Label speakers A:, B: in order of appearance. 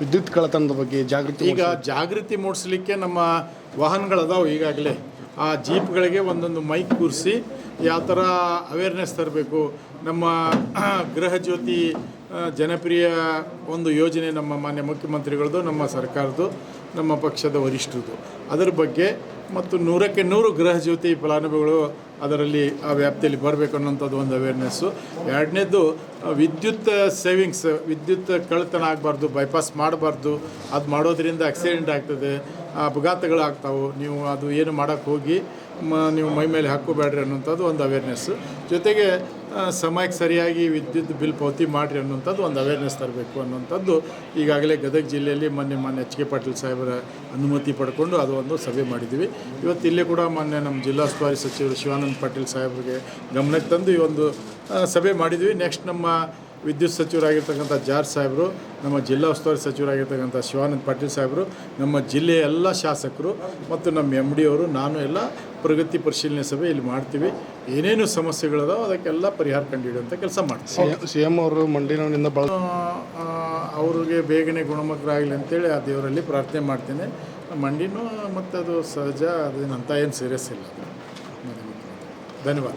A: ವಿದ್ಯುತ್ ಕಳತನದ ಬಗ್ಗೆ ಜಾಗೃತಿ
B: ಈಗ ಜಾಗೃತಿ ಮೂಡಿಸ್ಲಿಕ್ಕೆ ನಮ್ಮ ವಾಹನಗಳದಾವು ಈಗಾಗಲೇ. ಆ ಜೀಪ್ಗಳಿಗೆ ಒಂದೊಂದು ಮೈಕ್ ಕೂರಿಸಿ ಯಾವ ಥರ ಅವೇರ್ನೆಸ್ ತರಬೇಕು. ನಮ್ಮ ಗೃಹ ಜ್ಯೋತಿ ಜನಪ್ರಿಯ ಒಂದು ಯೋಜನೆ ನಮ್ಮ ಮಾನ್ಯ ಮುಖ್ಯಮಂತ್ರಿಗಳದ್ದು ನಮ್ಮ ಸರ್ಕಾರದ್ದು, ನಮ್ಮ ಪಕ್ಷದ ವರಿಷ್ಠರದು. ಅದರ ಬಗ್ಗೆ ಮತ್ತು ನೂರಕ್ಕೆ ನೂರು ಗೃಹ ಜ್ಯೋತಿ ಫಲಾನುಭವಿಗಳು ಅದರಲ್ಲಿ ಆ ವ್ಯಾಪ್ತಿಯಲ್ಲಿ ಬರಬೇಕು ಅನ್ನೋಂಥದ್ದು ಒಂದು ಅವೇರ್ನೆಸ್ಸು ಎರಡನೇದು ವಿದ್ಯುತ್ ಸೇವಿಂಗ್ಸ್ ವಿದ್ಯುತ್ ಕಳ್ಳತನ ಆಗಬಾರ್ದು ಬೈಪಾಸ್ ಮಾಡಬಾರ್ದು. ಅದು ಮಾಡೋದ್ರಿಂದ ಆಕ್ಸಿಡೆಂಟ್ ಆಗ್ತದೆ. ಅಪಘಾತಗಳಾಗ್ತಾವೆ, ನೀವು ಅದು ಏನು ಮಾಡೋಕ್ಕೆ ಹೋಗಿ, ಮ, ನೀವು ಮೈ ಮೇಲೆ ಹಾಕೋಬೇಡ್ರಿ ಅನ್ನೋಂಥದ್ದು ಒಂದು ಅವೇರ್ನೆಸ್ಸು ಜೊತೆಗೆ ಸಮಯಕ್ಕೆ ಸರಿಯಾಗಿ ವಿದ್ಯುತ್ ಬಿಲ್ ಪಾವತಿ ಮಾಡಿರಿ ಅನ್ನೋಂಥದ್ದು ಒಂದು ಅವೇರ್ನೆಸ್ ತರಬೇಕು ಅನ್ನೋಂಥದ್ದು ಈಗಾಗಲೇ ಗದಗ ಜಿಲ್ಲೆಯಲ್ಲಿ ಮೊನ್ನೆ ಮೊನ್ನೆ ಎಚ್ ಕೆ ಪಾಟೀಲ್ ಸಾಹೇಬರ ಅನುಮತಿ ಪಡ್ಕೊಂಡು ಅದು ಒಂದು ಸಭೆ ಮಾಡಿದ್ದೀವಿ. ಇವತ್ತು ಇಲ್ಲೇ ಕೂಡ ಮೊನ್ನೆ ನಮ್ಮ ಜಿಲ್ಲಾ ಉಸ್ತುವಾರಿ ಸಚಿವರು ಶಿವಾನಂದ ಪಾಟೀಲ್ ಸಾಹೇಬರಿಗೆ ಗಮನಕ್ಕೆ ತಂದು ಈ ಒಂದು ಸಭೆ ಮಾಡಿದ್ವಿ ನೆಕ್ಸ್ಟ್ ನಮ್ಮ ವಿದ್ಯುತ್ ಸಚಿವರಾಗಿರ್ತಕ್ಕಂಥ ಜಾರ್ಜ್ ಸಾಹೇಬರು ನಮ್ಮ ಜಿಲ್ಲಾ ಉಸ್ತುವಾರಿ ಸಚಿವರಾಗಿರ್ತಕ್ಕಂಥ ಶಿವಾನಂದ ಪಾಟೀಲ್ ಸಾಹೇಬರು ನಮ್ಮ ಜಿಲ್ಲೆಯ ಎಲ್ಲ ಶಾಸಕರು ಮತ್ತು ನಮ್ಮ ಎಂ ಡಿ ಅವರು ನಾನು ಎಲ್ಲ ಪ್ರಗತಿ ಪರಿಶೀಲನೆ ಸಭೆ ಇಲ್ಲಿ ಮಾಡ್ತೀವಿ. ಏನೇನು ಸಮಸ್ಯೆಗಳಿದಾವೆ ಅದಕ್ಕೆಲ್ಲ ಪರಿಹಾರ ಕಂಡುಹಿಡಿಯುವಂಥ ಕೆಲಸ ಮಾಡ್ತೀವಿ.
A: ಸಿ ಎಂ ಅವರು ಮಂಡಿ ನೋವಿನಿಂದ ಬಳ
B: ಅವ್ರಿಗೆ ಬೇಗನೆ ಗುಣಮುಖರಾಗಲಿ ಅಂತೇಳಿ ಆ ದೇವರಲ್ಲಿ ಪ್ರಾರ್ಥನೆ ಮಾಡ್ತೇನೆ. ಮಂಡಿನೂ ಮತ್ತು ಅದು ಸಹಜ ಅದೇನಂತ ಏನು ಸೀರಿಯಸ್ ಇಲ್ಲ. ಧನ್ಯವಾದ.